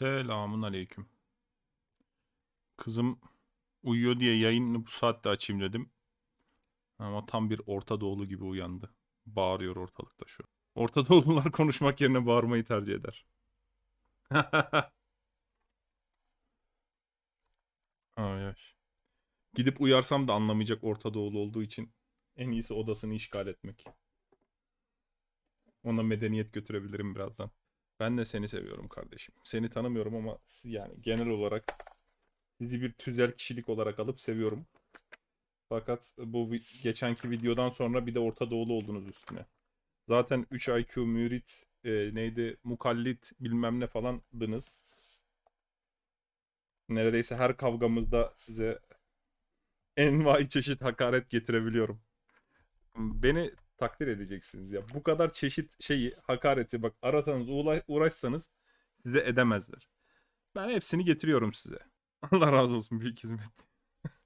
Selamun aleyküm. Kızım uyuyor diye yayını bu saatte açayım dedim. Ama tam bir Orta Doğulu gibi uyandı. Bağırıyor ortalıkta şu. Orta Doğulular konuşmak yerine bağırmayı tercih eder. Ay ay. Gidip uyarsam da anlamayacak Orta Doğulu olduğu için en iyisi odasını işgal etmek. Ona medeniyet götürebilirim birazdan. Ben de seni seviyorum kardeşim. Seni tanımıyorum ama yani genel olarak sizi bir tüzel kişilik olarak alıp seviyorum. Fakat bu geçenki videodan sonra bir de Orta Doğulu oldunuz üstüne. Zaten 3 IQ mürit e, neydi mukallit bilmem ne falandınız. Neredeyse her kavgamızda size envai çeşit hakaret getirebiliyorum. Beni takdir edeceksiniz ya. Bu kadar çeşit şeyi, hakareti bak arasanız, uğraşsanız size edemezler. Ben hepsini getiriyorum size. Allah razı olsun büyük hizmet.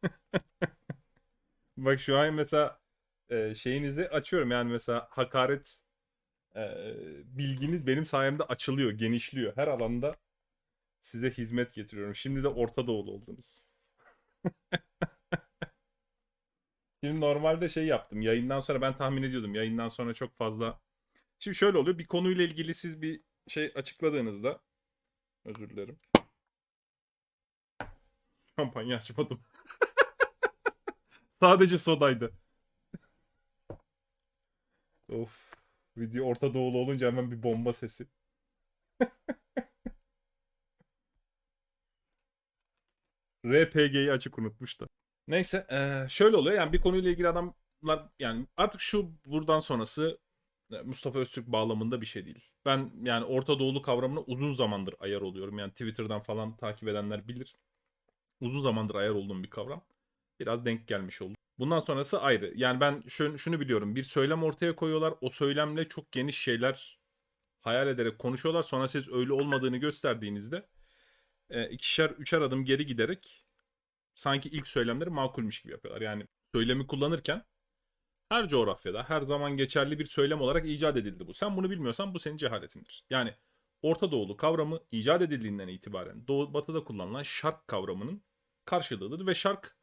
bak şu an mesela e, şeyinizi açıyorum yani mesela hakaret e, bilginiz benim sayemde açılıyor, genişliyor. Her alanda size hizmet getiriyorum. Şimdi de Orta Doğulu oldunuz. Şimdi normalde şey yaptım. Yayından sonra ben tahmin ediyordum. Yayından sonra çok fazla. Şimdi şöyle oluyor. Bir konuyla ilgili siz bir şey açıkladığınızda özür dilerim. Şampanya açmadım. Sadece sodaydı. of. Video Orta Doğulu olunca hemen bir bomba sesi. RPG'yi açık unutmuş da. Neyse şöyle oluyor yani bir konuyla ilgili adamlar yani artık şu buradan sonrası Mustafa Öztürk bağlamında bir şey değil. Ben yani Orta Doğulu kavramına uzun zamandır ayar oluyorum. Yani Twitter'dan falan takip edenler bilir. Uzun zamandır ayar olduğum bir kavram. Biraz denk gelmiş oldu. Bundan sonrası ayrı. Yani ben şunu, şunu biliyorum. Bir söylem ortaya koyuyorlar. O söylemle çok geniş şeyler hayal ederek konuşuyorlar. Sonra siz öyle olmadığını gösterdiğinizde ikişer, üçer adım geri giderek sanki ilk söylemleri makulmüş gibi yapıyorlar. Yani söylemi kullanırken her coğrafyada her zaman geçerli bir söylem olarak icat edildi bu. Sen bunu bilmiyorsan bu senin cehaletindir. Yani Orta Doğulu kavramı icat edildiğinden itibaren Doğu Batı'da kullanılan şark kavramının karşılığıdır ve şark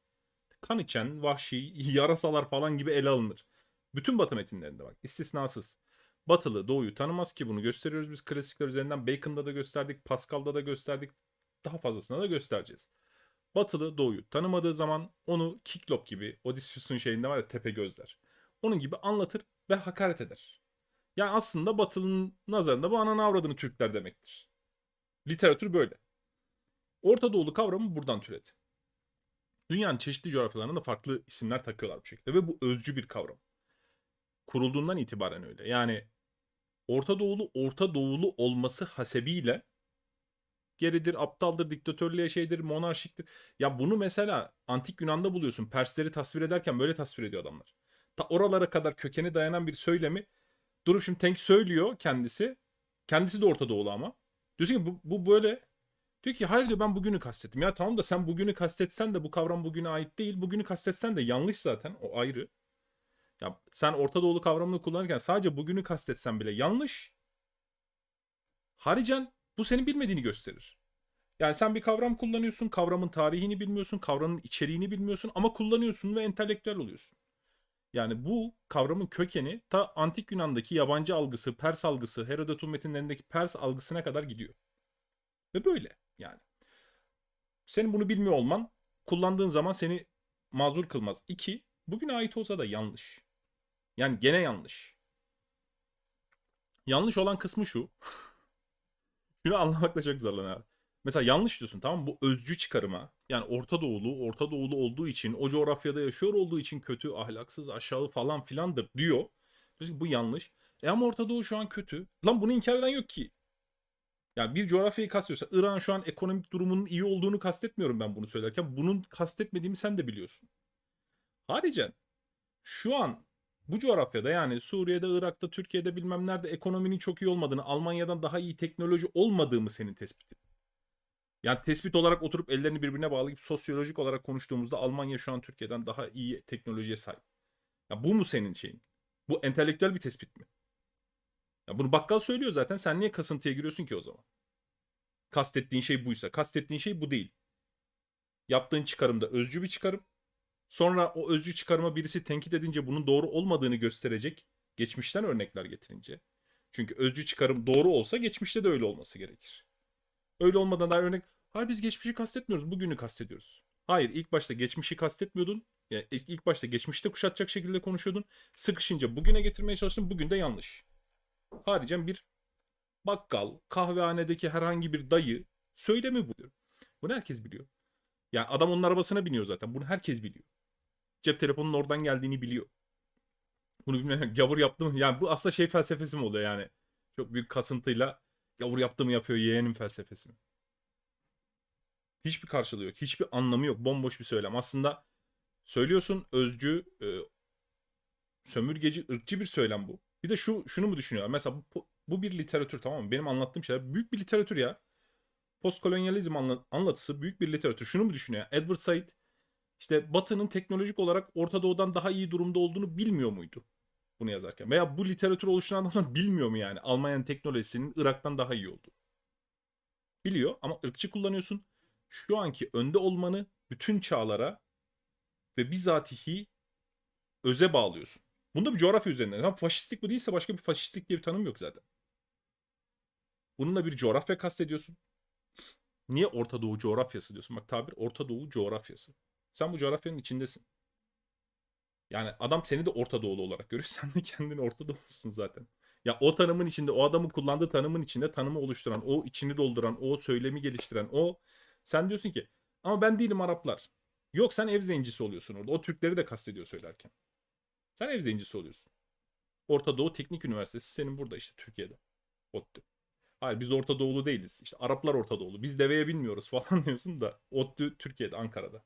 kan içen, vahşi, yarasalar falan gibi ele alınır. Bütün Batı metinlerinde bak istisnasız. Batılı Doğu'yu tanımaz ki bunu gösteriyoruz biz klasikler üzerinden. Bacon'da da gösterdik, Pascal'da da gösterdik. Daha fazlasına da göstereceğiz. Batılı Doğu'yu tanımadığı zaman onu Kiklop gibi Odysseus'un şeyinde var ya tepe gözler. Onun gibi anlatır ve hakaret eder. Yani aslında Batılı'nın nazarında bu ananı avradını Türkler demektir. Literatür böyle. Orta Doğulu kavramı buradan türedi. Dünyanın çeşitli coğrafyalarında farklı isimler takıyorlar bu şekilde ve bu özcü bir kavram. Kurulduğundan itibaren öyle. Yani Orta Doğulu Orta Doğulu olması hasebiyle geridir, aptaldır, diktatörlüğe şeydir, monarşiktir. Ya bunu mesela antik Yunan'da buluyorsun. Persleri tasvir ederken böyle tasvir ediyor adamlar. Ta oralara kadar kökeni dayanan bir söylemi durup şimdi Tank söylüyor kendisi. Kendisi de Orta Doğulu ama. Diyorsun ki bu, bu böyle. Diyor ki hayır diyor ben bugünü kastettim. Ya tamam da sen bugünü kastetsen de bu kavram bugüne ait değil. Bugünü kastetsen de yanlış zaten. O ayrı. Ya sen Orta Doğulu kavramını kullanırken sadece bugünü kastetsen bile yanlış. Haricen bu senin bilmediğini gösterir. Yani sen bir kavram kullanıyorsun, kavramın tarihini bilmiyorsun, kavramın içeriğini bilmiyorsun ama kullanıyorsun ve entelektüel oluyorsun. Yani bu kavramın kökeni ta antik Yunan'daki yabancı algısı, Pers algısı, Herodot'un metinlerindeki Pers algısına kadar gidiyor. Ve böyle yani. Senin bunu bilmiyor olman kullandığın zaman seni mazur kılmaz. İki, bugüne ait olsa da yanlış. Yani gene yanlış. Yanlış olan kısmı şu. Şunu anlamakta çok zorlanıyorum. Mesela yanlış diyorsun tamam? Bu özcü çıkarıma yani Orta Doğulu, Orta Doğulu olduğu için, o coğrafyada yaşıyor olduğu için kötü, ahlaksız, aşağı falan filandır diyor. Diyorsun ki bu yanlış. E ama Orta Doğu şu an kötü. Lan bunu inkar eden yok ki. Yani bir coğrafyayı kastediyorsa İran şu an ekonomik durumunun iyi olduğunu kastetmiyorum ben bunu söylerken. Bunun kastetmediğimi sen de biliyorsun. Haricen şu an bu coğrafyada yani Suriye'de, Irak'ta, Türkiye'de bilmem nerede ekonominin çok iyi olmadığını, Almanya'dan daha iyi teknoloji olmadığımı senin tespitin. Yani tespit olarak oturup ellerini birbirine bağlayıp sosyolojik olarak konuştuğumuzda Almanya şu an Türkiye'den daha iyi teknolojiye sahip. Ya bu mu senin şeyin? Bu entelektüel bir tespit mi? Ya bunu bakkal söylüyor zaten. Sen niye kasıntıya giriyorsun ki o zaman? kastettiğin şey buysa. Kastettiğin şey bu değil. Yaptığın çıkarımda özcü bir çıkarım. Sonra o özcü çıkarıma birisi tenkit edince bunun doğru olmadığını gösterecek geçmişten örnekler getirince. Çünkü özcü çıkarım doğru olsa geçmişte de öyle olması gerekir. Öyle olmadan dair örnek, hayır biz geçmişi kastetmiyoruz, bugünü kastediyoruz. Hayır ilk başta geçmişi kastetmiyordun. Yani ilk, ilk başta geçmişte kuşatacak şekilde konuşuyordun. Sıkışınca bugüne getirmeye çalıştın, bugün de yanlış. Haricen bir bakkal, kahvehanedeki herhangi bir dayı söylemi bu. Bunu herkes biliyor. Yani adam onun arabasına biniyor zaten. Bunu herkes biliyor. Cep telefonunun oradan geldiğini biliyor. Bunu bilmeyen gavur yaptı? Yani bu aslında şey felsefesi mi oluyor yani? Çok büyük kasıntıyla gavur yaptı yapıyor yeğenin felsefesi mi? Hiçbir karşılığı yok. Hiçbir anlamı yok. Bomboş bir söylem. Aslında söylüyorsun özcü, e, sömürgeci, ırkçı bir söylem bu. Bir de şu şunu mu düşünüyor? Mesela bu, bu bir literatür tamam mı? Benim anlattığım şeyler büyük bir literatür ya. Postkolonyalizm anla- anlatısı büyük bir literatür. Şunu mu düşünüyor? Edward Said işte Batı'nın teknolojik olarak Orta Doğu'dan daha iyi durumda olduğunu bilmiyor muydu? Bunu yazarken. Veya bu literatürü oluşturan adamlar bilmiyor mu yani? Almanya'nın teknolojisinin Irak'tan daha iyi olduğu. Biliyor ama ırkçı kullanıyorsun. Şu anki önde olmanı bütün çağlara ve bizatihi öze bağlıyorsun. Bunda bir coğrafya üzerinden. Ha, faşistlik bu değilse başka bir faşistlik diye bir tanım yok zaten. Bununla bir coğrafya kastediyorsun. Niye Orta Doğu coğrafyası diyorsun? Bak tabir Orta Doğu coğrafyası. Sen bu coğrafyanın içindesin. Yani adam seni de Orta Doğulu olarak görüyor. Sen de kendini Orta Doğulusun zaten. Ya o tanımın içinde, o adamın kullandığı tanımın içinde tanımı oluşturan, o içini dolduran, o söylemi geliştiren, o sen diyorsun ki ama ben değilim Araplar. Yok sen ev zencisi oluyorsun orada. O Türkleri de kastediyor söylerken. Sen ev zencisi oluyorsun. Orta Doğu Teknik Üniversitesi senin burada işte Türkiye'de. ODTÜ. Hayır biz Orta Doğulu değiliz. İşte Araplar Orta Doğulu. Biz deveye binmiyoruz falan diyorsun da ODTÜ Türkiye'de, Ankara'da.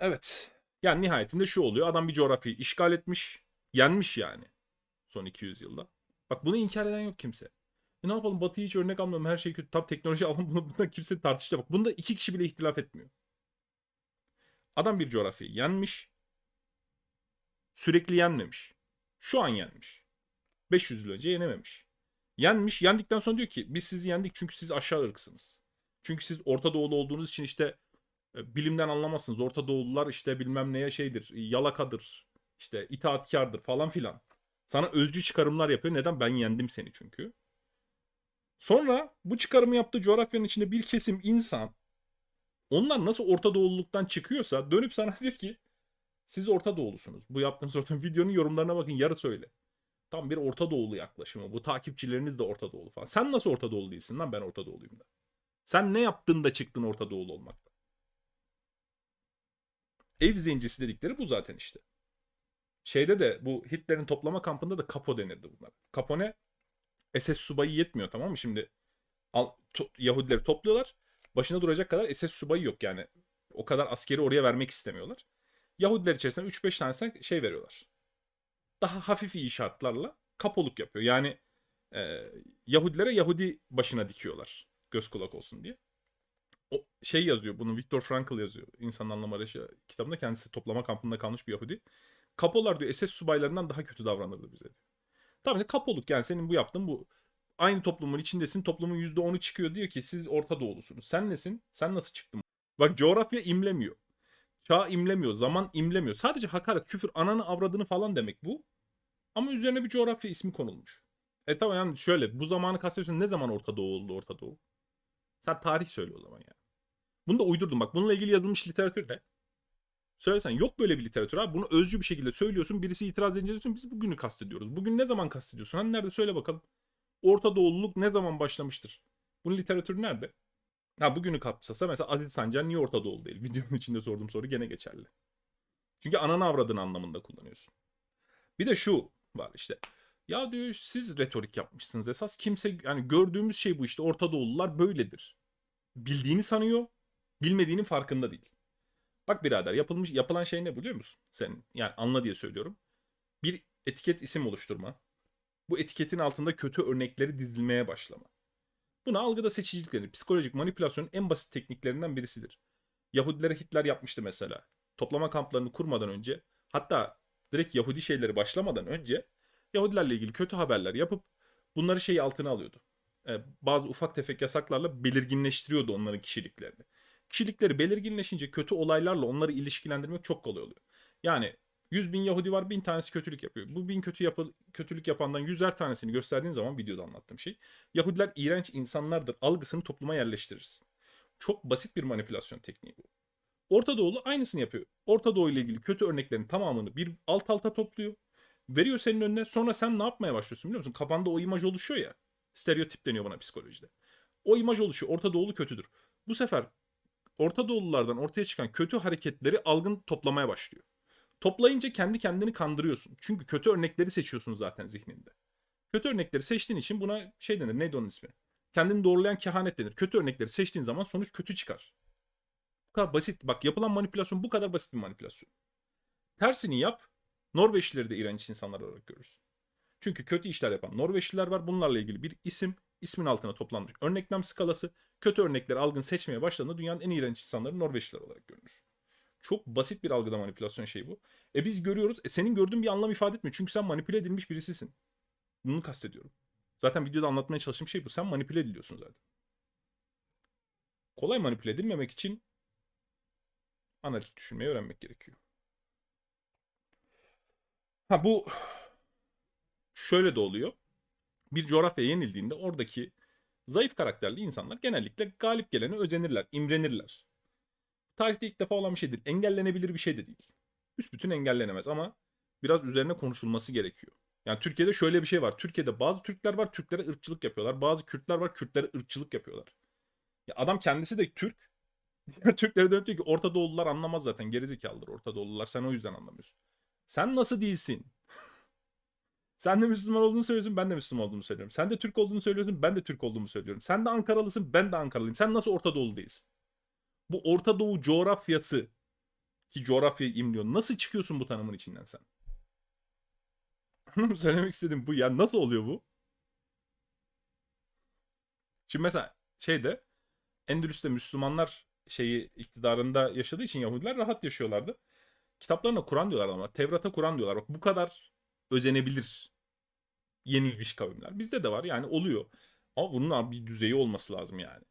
Evet. Yani nihayetinde şu oluyor. Adam bir coğrafyayı işgal etmiş. Yenmiş yani. Son 200 yılda. Bak bunu inkar eden yok kimse. E ne yapalım Batı'yı hiç örnek almıyorum. Her şey kötü. Tam teknoloji alalım. Bunu, bunda kimse tartıştı. Bak bunda iki kişi bile ihtilaf etmiyor. Adam bir coğrafyayı yenmiş. Sürekli yenmemiş. Şu an yenmiş. 500 yıl önce yenememiş. Yenmiş. Yendikten sonra diyor ki biz sizi yendik çünkü siz aşağı ırksınız. Çünkü siz Orta Doğulu olduğunuz için işte bilimden anlamazsınız. Orta Doğulular işte bilmem neye şeydir, yalakadır, işte itaatkardır falan filan. Sana özcü çıkarımlar yapıyor. Neden? Ben yendim seni çünkü. Sonra bu çıkarımı yaptığı coğrafyanın içinde bir kesim insan onlar nasıl Orta Doğululuktan çıkıyorsa dönüp sana diyor ki siz Orta Doğulusunuz. Bu yaptığınız orta videonun yorumlarına bakın yarı söyle. Tam bir Orta Doğulu yaklaşımı. Bu takipçileriniz de Orta Doğulu falan. Sen nasıl Orta Doğulu değilsin lan ben Orta Doğuluyum da. Sen ne yaptın da çıktın Orta Doğulu olmakta? Ev zencisi dedikleri bu zaten işte. Şeyde de bu Hitler'in toplama kampında da Kapo denirdi bunlar. Kapo ne? SS subayı yetmiyor tamam mı? Şimdi al, to, Yahudileri topluyorlar. Başında duracak kadar SS subayı yok yani. O kadar askeri oraya vermek istemiyorlar. Yahudiler içerisinde 3-5 tanesine şey veriyorlar. Daha hafif iyi şartlarla kapoluk yapıyor. Yani e, Yahudilere Yahudi başına dikiyorlar. Göz kulak olsun diye. O şey yazıyor bunu Viktor Frankl yazıyor. İnsan Anlam Arayışı kitabında kendisi toplama kampında kalmış bir Yahudi. Kapolar diyor SS subaylarından daha kötü davranırdı bize diyor. Tabii kapoluk yani senin bu yaptığın bu aynı toplumun içindesin. Toplumun %10'u çıkıyor diyor ki siz Orta Doğulusunuz. Sen nesin? Sen nasıl çıktın? Bak coğrafya imlemiyor. Çağ imlemiyor. Zaman imlemiyor. Sadece hakaret, küfür, ananı avradını falan demek bu. Ama üzerine bir coğrafya ismi konulmuş. E tamam yani şöyle bu zamanı kastediyorsun ne zaman Orta Doğu oldu Orta Doğu? Sen tarih söyle o zaman ya. Bunu da uydurdum bak. Bununla ilgili yazılmış literatür ne? Söylesen yok böyle bir literatür abi. Bunu özcü bir şekilde söylüyorsun. Birisi itiraz edince diyorsun biz bugünü kastediyoruz. Bugün ne zaman kastediyorsun? Hani nerede söyle bakalım. Orta Doğululuk ne zaman başlamıştır? Bunun literatürü nerede? Ha bugünü kapsasa mesela Aziz Sancar niye Orta Doğulu değil? Videonun içinde sorduğum soru gene geçerli. Çünkü ananı avradını anlamında kullanıyorsun. Bir de şu var işte. Ya diyor siz retorik yapmışsınız esas. Kimse yani gördüğümüz şey bu işte Orta Doğulular böyledir. Bildiğini sanıyor. Bilmediğinin farkında değil. Bak birader yapılmış yapılan şey ne biliyor musun? Sen yani anla diye söylüyorum. Bir etiket isim oluşturma. Bu etiketin altında kötü örnekleri dizilmeye başlama. Buna algıda seçicilik denir. Psikolojik manipülasyonun en basit tekniklerinden birisidir. Yahudilere Hitler yapmıştı mesela. Toplama kamplarını kurmadan önce hatta direkt Yahudi şeyleri başlamadan önce Yahudilerle ilgili kötü haberler yapıp bunları şey altına alıyordu. e, bazı ufak tefek yasaklarla belirginleştiriyordu onların kişiliklerini. Kişilikleri belirginleşince kötü olaylarla onları ilişkilendirmek çok kolay oluyor. Yani 100 bin Yahudi var bin tanesi kötülük yapıyor. Bu bin kötü yapı, kötülük yapandan yüzer tanesini gösterdiğin zaman videoda anlattığım şey. Yahudiler iğrenç insanlardır algısını topluma yerleştirirsin. Çok basit bir manipülasyon tekniği bu. Orta Doğulu aynısını yapıyor. Orta Doğu ile ilgili kötü örneklerin tamamını bir alt alta topluyor. Veriyor senin önüne sonra sen ne yapmaya başlıyorsun biliyor musun? Kafanda o imaj oluşuyor ya. Stereotip deniyor buna psikolojide. O imaj oluşuyor. Orta Doğulu kötüdür. Bu sefer Orta Doğululardan ortaya çıkan kötü hareketleri algın toplamaya başlıyor. Toplayınca kendi kendini kandırıyorsun. Çünkü kötü örnekleri seçiyorsun zaten zihninde. Kötü örnekleri seçtiğin için buna şey denir. Neydi onun ismi? Kendini doğrulayan kehanet denir. Kötü örnekleri seçtiğin zaman sonuç kötü çıkar. Bu kadar basit. Bak yapılan manipülasyon bu kadar basit bir manipülasyon. Tersini yap. Norveçlileri de iğrenç insanlar olarak görürsün. Çünkü kötü işler yapan Norveçliler var. Bunlarla ilgili bir isim, ismin altına toplanmış örneklem skalası. Kötü örnekleri algın seçmeye başladığında dünyanın en iğrenç insanları Norveçliler olarak görünür. Çok basit bir algıda manipülasyon şeyi bu. E biz görüyoruz. E senin gördüğün bir anlam ifade etmiyor. Çünkü sen manipüle edilmiş birisisin. Bunu kastediyorum. Zaten videoda anlatmaya çalıştığım şey bu. Sen manipüle ediliyorsun zaten. Kolay manipüle edilmemek için analitik düşünmeyi öğrenmek gerekiyor. Ha bu şöyle de oluyor. Bir coğrafya yenildiğinde oradaki zayıf karakterli insanlar genellikle galip gelene özenirler, imrenirler. Tarihte ilk defa olan bir şeydir. Engellenebilir bir şey de değil. Büsbütün engellenemez ama biraz üzerine konuşulması gerekiyor. Yani Türkiye'de şöyle bir şey var. Türkiye'de bazı Türkler var, Türklere ırkçılık yapıyorlar. Bazı Kürtler var, Kürtlere ırkçılık yapıyorlar. Ya adam kendisi de Türk. Diğer Türklere dönüp diyor ki Orta Doğulular anlamaz zaten. Gerizekalıdır Orta Doğulular. Sen o yüzden anlamıyorsun. Sen nasıl değilsin? Sen de Müslüman olduğunu söylüyorsun, ben de Müslüman olduğumu söylüyorum. Sen de Türk olduğunu söylüyorsun, ben de Türk olduğumu söylüyorum. Sen de Ankaralısın, ben de Ankaralıyım. Sen nasıl Orta Doğulu değilsin? Bu Orta Doğu coğrafyası ki coğrafyayı imliyor. Nasıl çıkıyorsun bu tanımın içinden sen? Söylemek istedim bu. Yani nasıl oluyor bu? Şimdi mesela şeyde Endülüs'te Müslümanlar şeyi iktidarında yaşadığı için Yahudiler rahat yaşıyorlardı. Kitaplarına Kur'an diyorlar ama Tevrat'a Kur'an diyorlar. Bak bu kadar özenebilir yenilmiş kavimler. Bizde de var yani oluyor. Ama bunun bir düzeyi olması lazım yani.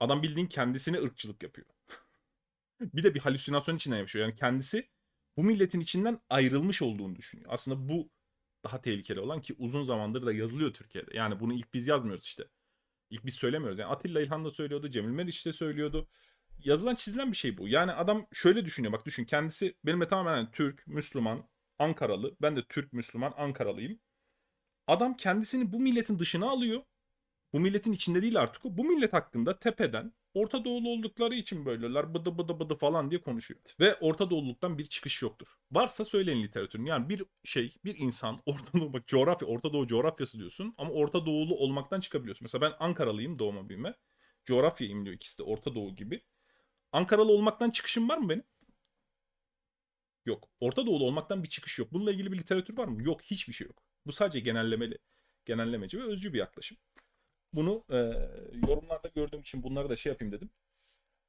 Adam bildiğin kendisine ırkçılık yapıyor. bir de bir halüsinasyon içinden yaşıyor. Yani kendisi bu milletin içinden ayrılmış olduğunu düşünüyor. Aslında bu daha tehlikeli olan ki uzun zamandır da yazılıyor Türkiye'de. Yani bunu ilk biz yazmıyoruz işte. İlk biz söylemiyoruz. Yani Atilla İlhan da söylüyordu. Cemil Meriç de söylüyordu. Yazılan çizilen bir şey bu. Yani adam şöyle düşünüyor. Bak düşün kendisi benimle tamamen yani Türk, Müslüman, Ankaralı. Ben de Türk, Müslüman, Ankaralıyım. Adam kendisini bu milletin dışına alıyor. Bu milletin içinde değil artık o. Bu millet hakkında tepeden Orta Doğulu oldukları için böyleler bıdı bıdı bıdı falan diye konuşuyor. Ve Orta Doğululuktan bir çıkış yoktur. Varsa söyleyin literatürün. Yani bir şey, bir insan Orta Doğu, bak coğrafya, Orta Doğu coğrafyası diyorsun ama Orta Doğulu olmaktan çıkabiliyorsun. Mesela ben Ankaralıyım doğma büyüme. Coğrafya imliyor ikisi de Orta Doğu gibi. Ankaralı olmaktan çıkışım var mı benim? Yok. Orta Doğulu olmaktan bir çıkış yok. Bununla ilgili bir literatür var mı? Yok. Hiçbir şey yok. Bu sadece genellemeli, genellemeci ve özcü bir yaklaşım. Bunu e, yorumlarda gördüğüm için bunları da şey yapayım dedim.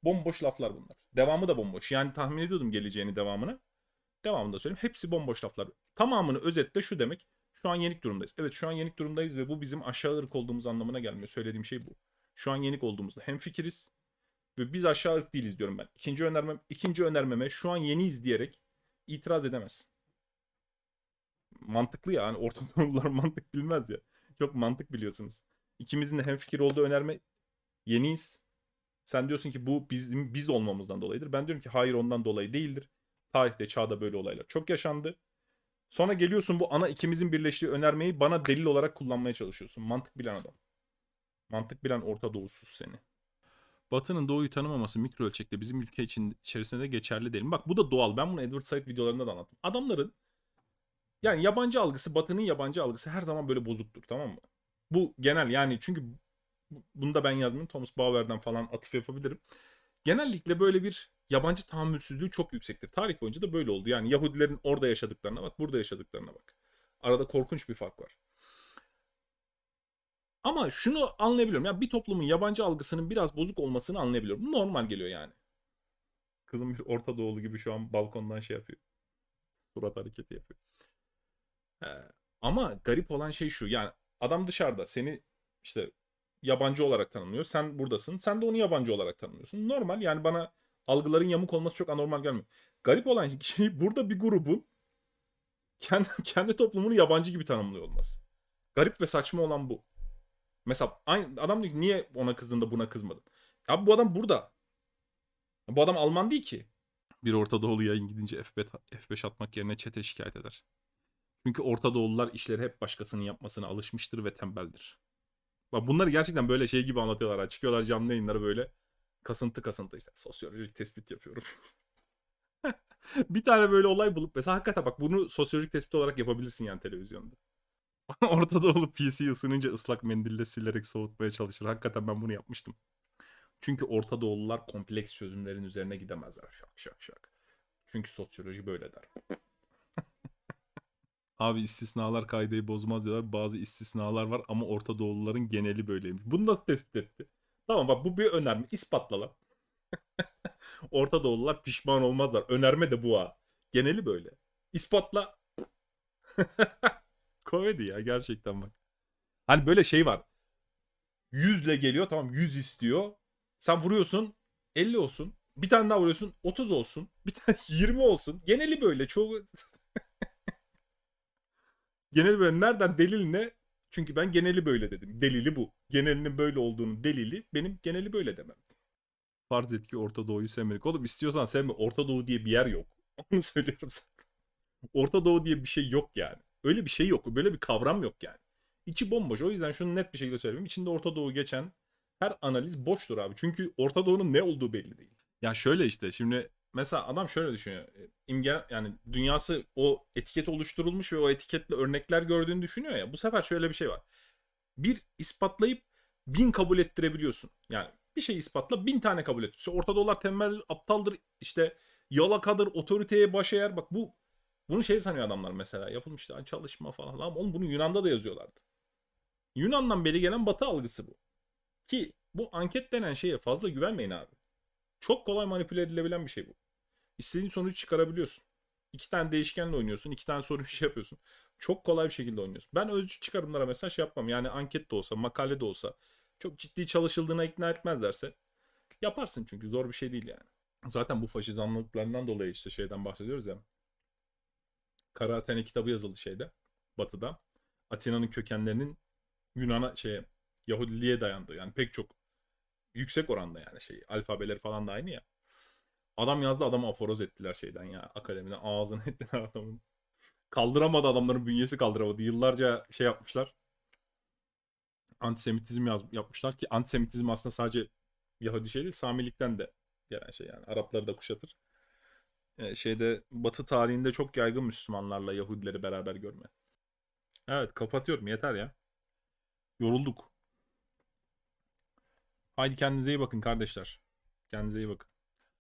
Bomboş laflar bunlar. Devamı da bomboş. Yani tahmin ediyordum geleceğini devamını. Devamını da söyleyeyim. Hepsi bomboş laflar. Tamamını özetle şu demek. Şu an yenik durumdayız. Evet şu an yenik durumdayız ve bu bizim aşağı ırk olduğumuz anlamına gelmiyor. Söylediğim şey bu. Şu an yenik olduğumuzda hem fikiriz ve biz aşağı ırk değiliz diyorum ben. İkinci önermem, ikinci önermeme şu an yeniyiz diyerek itiraz edemezsin. Mantıklı ya. Hani Orta Doğulular mantık bilmez ya. Çok mantık biliyorsunuz. İkimizin de hemfikir olduğu önerme yeniyiz. Sen diyorsun ki bu bizim biz olmamızdan dolayıdır. Ben diyorum ki hayır ondan dolayı değildir. Tarihte çağda böyle olaylar çok yaşandı. Sonra geliyorsun bu ana ikimizin birleştiği önermeyi bana delil olarak kullanmaya çalışıyorsun. Mantık bilen adam. Mantık bilen Orta Doğusuz seni. Batı'nın doğuyu tanımaması mikro ölçekte bizim ülke için içerisinde de geçerli değil. Bak bu da doğal. Ben bunu Edward Said videolarında da anlattım. Adamların yani yabancı algısı, Batı'nın yabancı algısı her zaman böyle bozuktur tamam mı? Bu genel yani çünkü bunu da ben yazmıyorum. Thomas Bauer'den falan atıf yapabilirim. Genellikle böyle bir yabancı tahammülsüzlüğü çok yüksektir. Tarih boyunca da böyle oldu. Yani Yahudilerin orada yaşadıklarına bak, burada yaşadıklarına bak. Arada korkunç bir fark var. Ama şunu anlayabiliyorum. Ya bir toplumun yabancı algısının biraz bozuk olmasını anlayabiliyorum. Normal geliyor yani. Kızım bir Orta Doğulu gibi şu an balkondan şey yapıyor. Surat hareketi yapıyor. Ee, ama garip olan şey şu. Yani adam dışarıda seni işte yabancı olarak tanımlıyor. Sen buradasın. Sen de onu yabancı olarak tanımlıyorsun. Normal yani bana algıların yamuk olması çok anormal gelmiyor. Garip olan şey burada bir grubun kendi, kendi toplumunu yabancı gibi tanımlıyor olması. Garip ve saçma olan bu. Mesela aynı adam diyor ki niye ona kızdın da buna kızmadın? Abi bu adam burada. Bu adam Alman değil ki. Bir Orta Doğulu yayın gidince F5, F5 atmak yerine çete şikayet eder. Çünkü Orta Doğulular işleri hep başkasının yapmasına alışmıştır ve tembeldir. Bak bunları gerçekten böyle şey gibi anlatıyorlar. ha. Çıkıyorlar canlı yayınlara böyle kasıntı kasıntı işte sosyolojik tespit yapıyorum. bir tane böyle olay bulup mesela hakikaten bak bunu sosyolojik tespit olarak yapabilirsin yani televizyonda. Orta Doğulu PC ısınınca ıslak mendille silerek soğutmaya çalışır. Hakikaten ben bunu yapmıştım. Çünkü Orta Doğulular kompleks çözümlerin üzerine gidemezler. Şak şak şak. Çünkü sosyoloji böyle der. Abi istisnalar kaideyi bozmaz diyorlar. Bazı istisnalar var ama Orta Doğuluların geneli böyleymiş. Bunu nasıl tespit etti? Tamam bak bu bir önerme. İspatla lan. Orta Doğulular pişman olmazlar. Önerme de bu ha. Geneli böyle. İspatla. Komedi ya gerçekten bak. Hani böyle şey var. 100'le geliyor tamam 100 istiyor. Sen vuruyorsun 50 olsun. Bir tane daha vuruyorsun 30 olsun. Bir tane 20 olsun. Geneli böyle. Çoğu Geneli böyle. Nereden delil ne? Çünkü ben geneli böyle dedim. Delili bu. Genelinin böyle olduğunu delili benim geneli böyle demem. Farz et ki Orta Doğu'yu sevmedik. Oğlum istiyorsan sevme. Orta Doğu diye bir yer yok. Onu söylüyorum zaten. Orta Doğu diye bir şey yok yani. Öyle bir şey yok. Böyle bir kavram yok yani. İçi bomboş. O yüzden şunu net bir şekilde söyleyeyim. İçinde Orta Doğu geçen her analiz boştur abi. Çünkü Orta Doğu'nun ne olduğu belli değil. Ya şöyle işte şimdi mesela adam şöyle düşünüyor. E, İmge yani dünyası o etiket oluşturulmuş ve o etiketle örnekler gördüğünü düşünüyor ya. Bu sefer şöyle bir şey var. Bir ispatlayıp bin kabul ettirebiliyorsun. Yani bir şey ispatla bin tane kabul et. İşte Orta Doğular tembel, aptaldır, işte yalakadır, otoriteye baş eğer. Bak bu bunu şey sanıyor adamlar mesela. Yapılmış da çalışma falan. Ama oğlum bunu Yunan'da da yazıyorlardı. Yunan'dan beri gelen batı algısı bu. Ki bu anket denen şeye fazla güvenmeyin abi. Çok kolay manipüle edilebilen bir şey bu. İstediğin sonucu çıkarabiliyorsun. İki tane değişkenle oynuyorsun. iki tane soru şey yapıyorsun. Çok kolay bir şekilde oynuyorsun. Ben özcü çıkarımlara mesela şey yapmam. Yani anket de olsa, makale de olsa çok ciddi çalışıldığına ikna etmezlerse yaparsın çünkü zor bir şey değil yani. Zaten bu faşizanlıklarından dolayı işte şeyden bahsediyoruz ya. Kara kitabı yazıldı şeyde. Batı'da. Atina'nın kökenlerinin Yunan'a şeye Yahudiliğe dayandığı yani pek çok yüksek oranda yani şey alfabeleri falan da aynı ya. Adam yazdı adamı aforoz ettiler şeyden ya akademiden ağzını ettiler adamın. Kaldıramadı adamların bünyesi kaldıramadı. Yıllarca şey yapmışlar. Antisemitizm yaz, yapmışlar ki antisemitizm aslında sadece Yahudi şey değil Samilikten de gelen şey yani Arapları da kuşatır. Şeyde Batı tarihinde çok yaygın Müslümanlarla Yahudileri beraber görme. Evet kapatıyorum yeter ya. Yorulduk. Haydi kendinize iyi bakın kardeşler. Kendinize iyi bakın.